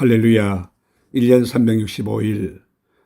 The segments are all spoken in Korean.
할렐루야. 1년 365일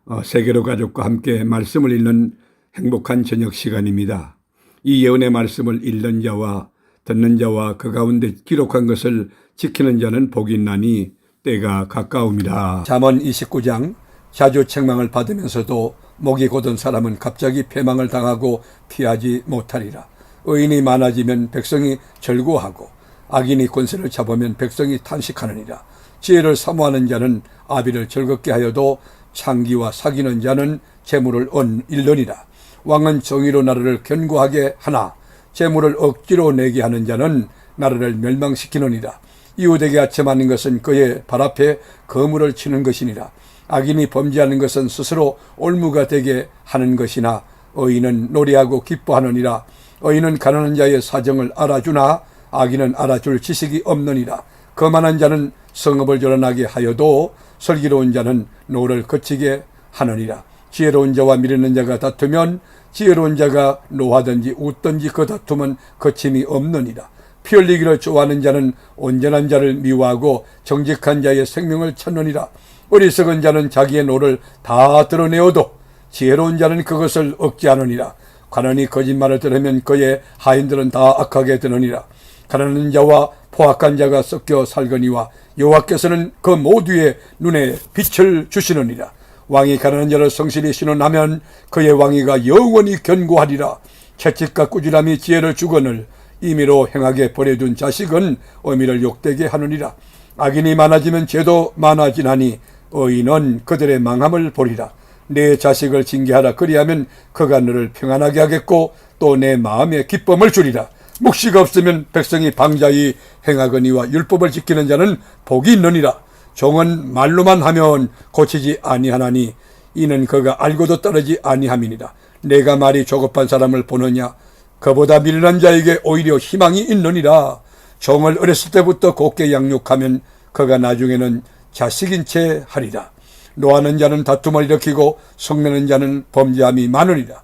어, 세계로 가족과 함께 말씀을 읽는 행복한 저녁 시간입니다. 이 예언의 말씀을 읽는 자와 듣는 자와 그 가운데 기록한 것을 지키는 자는 복이 있나니 때가 가까움이다. 잠언 29장 자주 책망을 받으면서도 목이 곧은 사람은 갑자기 패망을 당하고 피하지 못하리라. 의인이 많아지면 백성이 절구하고 악인이 권세를 잡으면 백성이 탄식하느니라. 지혜를 사모하는 자는 아비를 즐겁게 하여도 창기와 사귀는 자는 재물을 얻 잃느니라. 왕은 정의로 나라를 견고하게 하나 재물을 억지로 내게 하는 자는 나라를 멸망시키느니라. 이웃에게 아첨하는 것은 그의 발 앞에 거물을 치는 것이니라. 악인이 범죄하는 것은 스스로 올무가 되게 하는 것이나 의인은 노래하고 기뻐하느니라. 의인은 가난한 자의 사정을 알아주나 악인은 알아줄 지식이 없느니라. 거만한 자는 성읍을 드러나게 하여도 슬기로운 자는 노를 거치게 하느니라. 지혜로운 자와 미르는 자가 다투면 지혜로운 자가 노하든지 웃든지 그 다툼은 거침이 없느니라. 피 흘리기를 좋아하는 자는 온전한 자를 미워하고 정직한 자의 생명을 찾느니라. 어리석은 자는 자기의 노를 다 드러내어도 지혜로운 자는 그것을 억제하느니라. 가난이 거짓말을 들으면 그의 하인들은 다 악하게 되느니라. 가난한 자와 포악한 자가 섞여 살거니와 여호와께서는 그 모두의 눈에 빛을 주시느니라. 왕이 가난한 자를 성실히 신원하면 그의 왕위가 영원히 견고하리라. 채찍과 꾸지람이 지혜를 주거늘 임의로 행하게 버려둔 자식은 어미를 욕되게 하느니라. 악인이 많아지면 죄도 많아지나니 의인은 그들의 망함을 보리라. 내 자식을 징계하라 그리하면 그가 너를 평안하게 하겠고 또 내 마음에 기쁨을 주리라. 묵시가 없으면 백성이 방자히 행하거니와 율법을 지키는 자는 복이 있느니라. 종은 말로만 하면 고치지 아니하나니 이는 그가 알고도 따르지 아니함이니라. 내가 말이 조급한 사람을 보느냐 그보다 미련한 자에게 오히려 희망이 있느니라. 종을 어렸을 때부터 곱게 양육하면 그가 나중에는 자식인 채 하리라. 노하는 자는 다툼을 일으키고 성내는 자는 범죄함이 많으리라.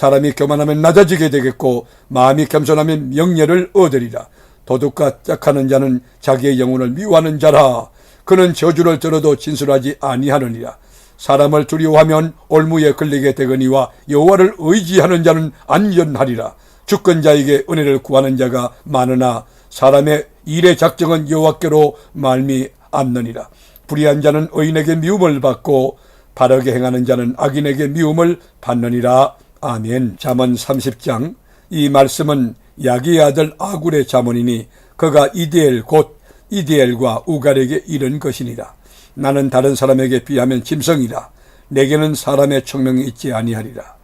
사람이 교만하면 낮아지게 되겠고 마음이 겸손하면 명예를 얻으리라. 도둑과 짝하는 자는 자기의 영혼을 미워하는 자라. 그는 저주를 들어도 진술하지 아니하느니라. 사람을 두려워하면 올무에 걸리게 되거니와 여호와를 의지하는 자는 안전하리라. 주권 자에게 은혜를 구하는 자가 많으나 사람의 일의 작정은 여호와께로 말미암느니라. 불의한 자는 의인에게 미움을 받고 바르게 행하는 자는 악인에게 미움을 받느니라. 아멘. 잠언 30장 이 말씀은 야기의 아들 아굴의 잠언이니 그가 이디엘 곧 이디엘과 우갈에게 이른 것이니라. 나는 다른 사람에게 비하면 짐승이라. 내게는 사람의 청명이 있지 아니하리라.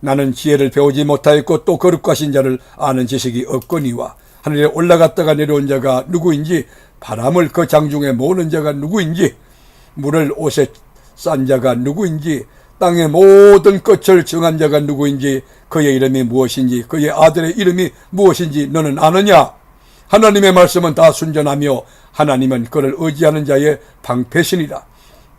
나는 지혜를 배우지 못하였고 또 거룩하신 자를 아는 지식이 없거니와 하늘에 올라갔다가 내려온 자가 누구인지 바람을 그 장중에 모으는 자가 누구인지 물을 옷에 싼 자가 누구인지 땅의 모든 끝을 정한 자가 누구인지 그의 이름이 무엇인지 그의 아들의 이름이 무엇인지 너는 아느냐? 하나님의 말씀은 다 순전하며 하나님은 그를 의지하는 자의 방패신이라.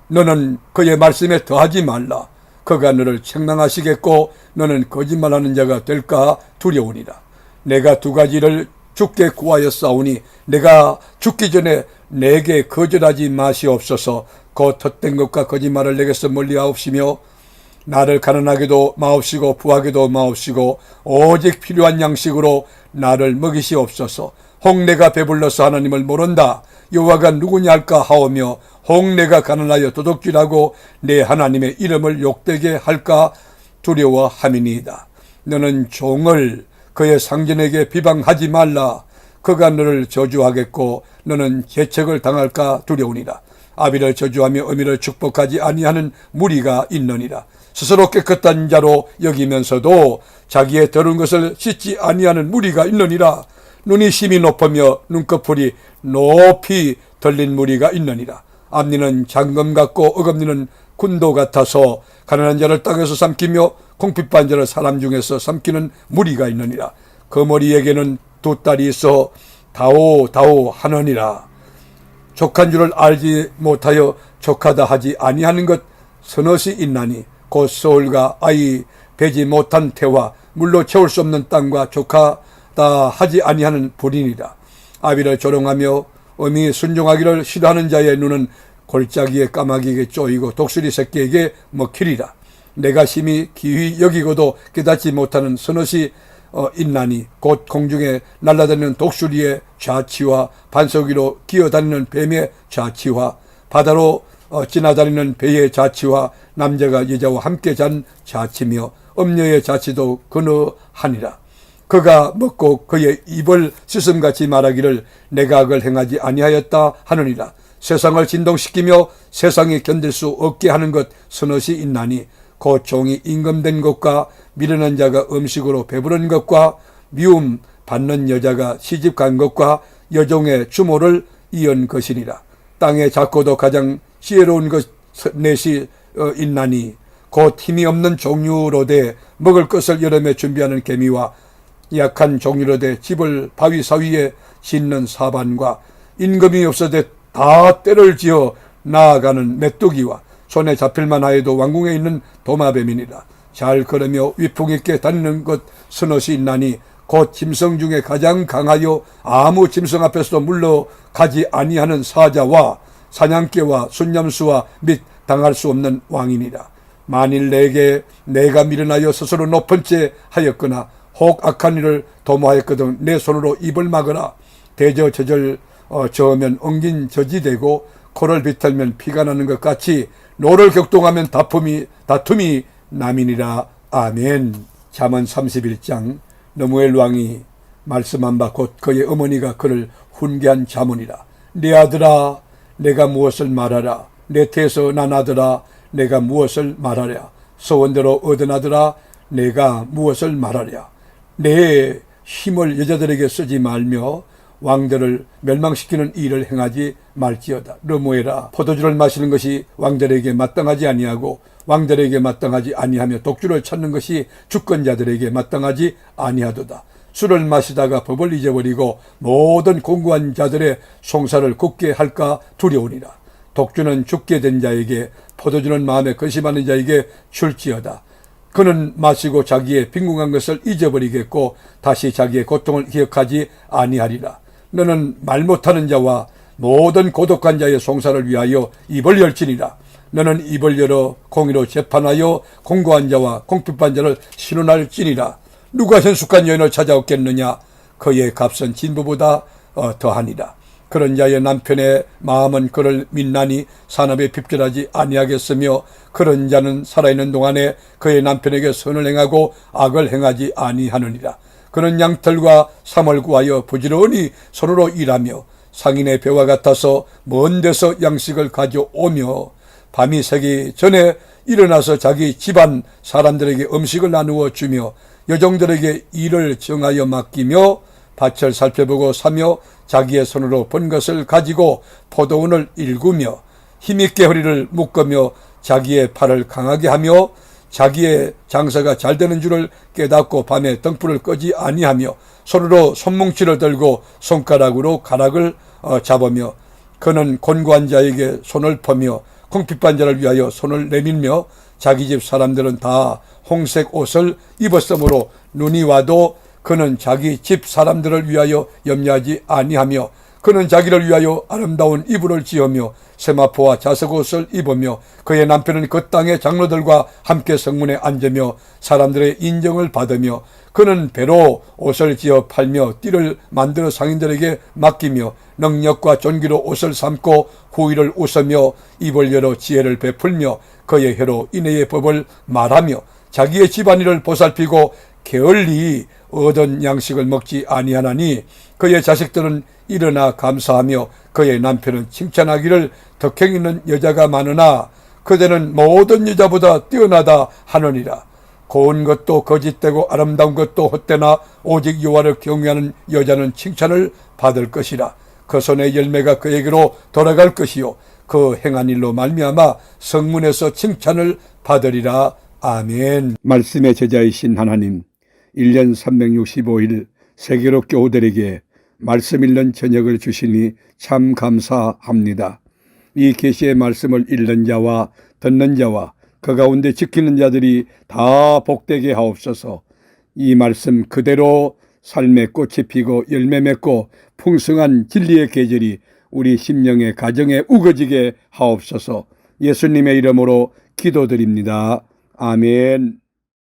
너는 그의 말씀에 더하지 말라. 그가 너를 책망하시겠고 너는 거짓말하는 자가 될까 두려우니라. 내가 두 가지를 죽게 구하였사오니 내가 죽기 전에 내게 거절하지 마시옵소서 그 헛된 것과 거짓말을 내게서 멀리하옵시며 나를 가난하게도 마옵시고 부하게도 마옵시고 오직 필요한 양식으로 나를 먹이시옵소서. 혹 내가 배불러서 하나님을 모른다. 여호와가 누구냐 할까 하오며 혹 내가 가난하여 도둑질하고 내 하나님의 이름을 욕되게 할까 두려워함이니이다. 너는 종을 그의 상전에게 비방하지 말라. 그가 너를 저주하겠고 너는 재책을 당할까 두려우니라 아비를 저주하며 어미를 축복하지 아니하는 무리가 있느니라. 스스로 깨끗한 자로 여기면서도 자기의 더러운 것을 씻지 아니하는 무리가 있느니라. 눈이 심히 높으며 눈꺼풀이 높이 들린 무리가 있느니라. 앞니는 장검 같고 어금니는 군도 같아서 가난한 자를 땅에서 삼키며 공핍한 자를 사람 중에서 삼키는 무리가 있느니라. 그 머리에게는 두 딸이 있어 다오 다오 하느니라 족한 줄을 알지 못하여 족하다 하지 아니하는 것 서너시 있나니 곧 소울과 아이 배지 못한 태와 물로 채울 수 없는 땅과 족하다 하지 아니하는 불인이라 아비를 조롱하며 어미 순종하기를 싫어하는 자의 눈은 골짜기에 까마귀에게 쪼이고 독수리 새끼에게 먹히리라. 내가 심히 기휘 여기고도 깨닫지 못하는 서너시 어, 인나니 곧 공중에 날아다니는 독수리의 좌치와 반석 위로 기어다니는 뱀의 좌치와 바다로 어, 지나다니는 배의 자치와 남자가 여자와 함께 잔 자치며 음녀의 자치도 그너하니라. 그가 먹고 그의 입을 씻음같이 말하기를 내가 악을 행하지 아니하였다 하느니라. 세상을 진동시키며 세상이 견딜 수 없게 하는 것 서너시 있나니 곧 종이 임금된 것과 미련한 자가 음식으로 배부른 것과 미움 받는 여자가 시집 간 것과 여종의 추모를 이은 것이니라. 땅에 작고도 가장 지혜로운 것 넷이 어, 있나니 곧 힘이 없는 종류로되 먹을 것을 여름에 준비하는 개미와 약한 종류로되 집을 바위 사위에 짓는 사반과 임금이 없어되 다 때를 지어 나아가는 메뚜기와 손에 잡힐만 하여도 왕궁에 있는 도마뱀이니라 잘 걸으며 위풍 있게 다니는 것 서너시 있나니 곧 짐승 중에 가장 강하여 아무 짐승 앞에서도 물러가지 아니하는 사자와 사냥개와 순념수와 및 당할 수 없는 왕이니라. 만일 내게 내가 미련하여 스스로 높은 채 하였거나 혹 악한 일을 도모하였거든 내 손으로 입을 막으라. 대저 저절 어, 저으면 엉긴 젖이 되고 코를 비틀면 피가 나는 것 같이 노를 격동하면 다툼이 다툼이 남이니라. 아멘. 잠언 31장 너무엘 왕이 말씀한 바 곧 그의 어머니가 그를 훈계한 자문이라. 내 아들아 내가 무엇을 말하라. 내 태에서 난 아들아 내가 무엇을 말하랴. 소원대로 얻은 아들아 내가 무엇을 말하랴. 내 힘을 여자들에게 쓰지 말며 왕들을 멸망시키는 일을 행하지 말지어다. 르모에라 포도주를 마시는 것이 왕들에게 마땅하지 아니하고 왕들에게 마땅하지 아니하며 독주를 찾는 것이 주권자들에게 마땅하지 아니하도다. 술을 마시다가 법을 잊어버리고 모든 공고한 자들의 송사를 굳게 할까 두려우니라. 독주는 죽게 된 자에게 포도주는 마음에 근심하는 자에게 줄지어다. 그는 마시고 자기의 빈궁한 것을 잊어버리겠고 다시 자기의 고통을 기억하지 아니하리라. 너는 말 못하는 자와 모든 고독한 자의 송사를 위하여 입을 열지니라. 너는 입을 열어 공의로 재판하여 공고한 자와 공핍한 자를 신원할지니라. 누가 현숙한 여인을 찾아오겠느냐? 그의 값은 진부보다 어, 더하니라. 그런 자의 남편의 마음은 그를 민나니 산업에 핍절하지 아니하겠으며 그런 자는 살아있는 동안에 그의 남편에게 선을 행하고 악을 행하지 아니하느니라. 그는 양털과 삼을 구하여 부지런히 손으로 일하며 상인의 배와 같아서 먼 데서 양식을 가져오며 밤이 새기 전에 일어나서 자기 집안 사람들에게 음식을 나누어 주며 여종들에게 일을 정하여 맡기며 밭을 살펴보고 사며 자기의 손으로 번 것을 가지고 포도원을 일구며 힘있게 허리를 묶으며 자기의 팔을 강하게 하며 자기의 장사가 잘 되는 줄을 깨닫고 밤에 등불을 끄지 아니하며 손으로 손뭉치를 들고 손가락으로 가락을 어, 잡으며 그는 곤고한 자에게 손을 퍼며 궁핍한 자를 위하여 손을 내밀며 자기 집 사람들은 다 홍색 옷을 입었으므로 눈이 와도 그는 자기 집 사람들을 위하여 염려하지 아니하며 그는 자기를 위하여 아름다운 이불을 지으며 세마포와 자석옷을 입으며 그의 남편은 그 땅의 장로들과 함께 성문에 앉으며 사람들의 인정을 받으며 그는 배로 옷을 지어 팔며 띠를 만들어 상인들에게 맡기며 능력과 존귀로 옷을 삼고 후의를 웃으며 입을 열어 지혜를 베풀며 그의 혀로 인애의 법을 말하며 자기의 집안일을 보살피고 게을리 얻은 양식을 먹지 아니하나니 그의 자식들은 일어나 감사하며 그의 남편은 칭찬하기를 덕행 있는 여자가 많으나 그대는 모든 여자보다 뛰어나다 하느니라. 고운 것도 거짓되고 아름다운 것도 헛되나 오직 여호와를 경외하는 여자는 칭찬을 받을 것이라. 그 손의 열매가 그에게로 돌아갈 것이요 그 행한 일로 말미암아 성문에서 칭찬을 받으리라. 아멘. 말씀의 제자이신 하나님, 1년 365일 세계로 교우들에게 말씀 읽는 저녁을 주시니 참 감사합니다. 이 계시의 말씀을 읽는 자와 듣는 자와 그 가운데 지키는 자들이 다 복되게 하옵소서. 이 말씀 그대로 삶의 꽃이 피고 열매 맺고 풍성한 진리의 계절이 우리 심령의 가정에 우거지게 하옵소서 예수님의 이름으로 기도드립니다. 아멘.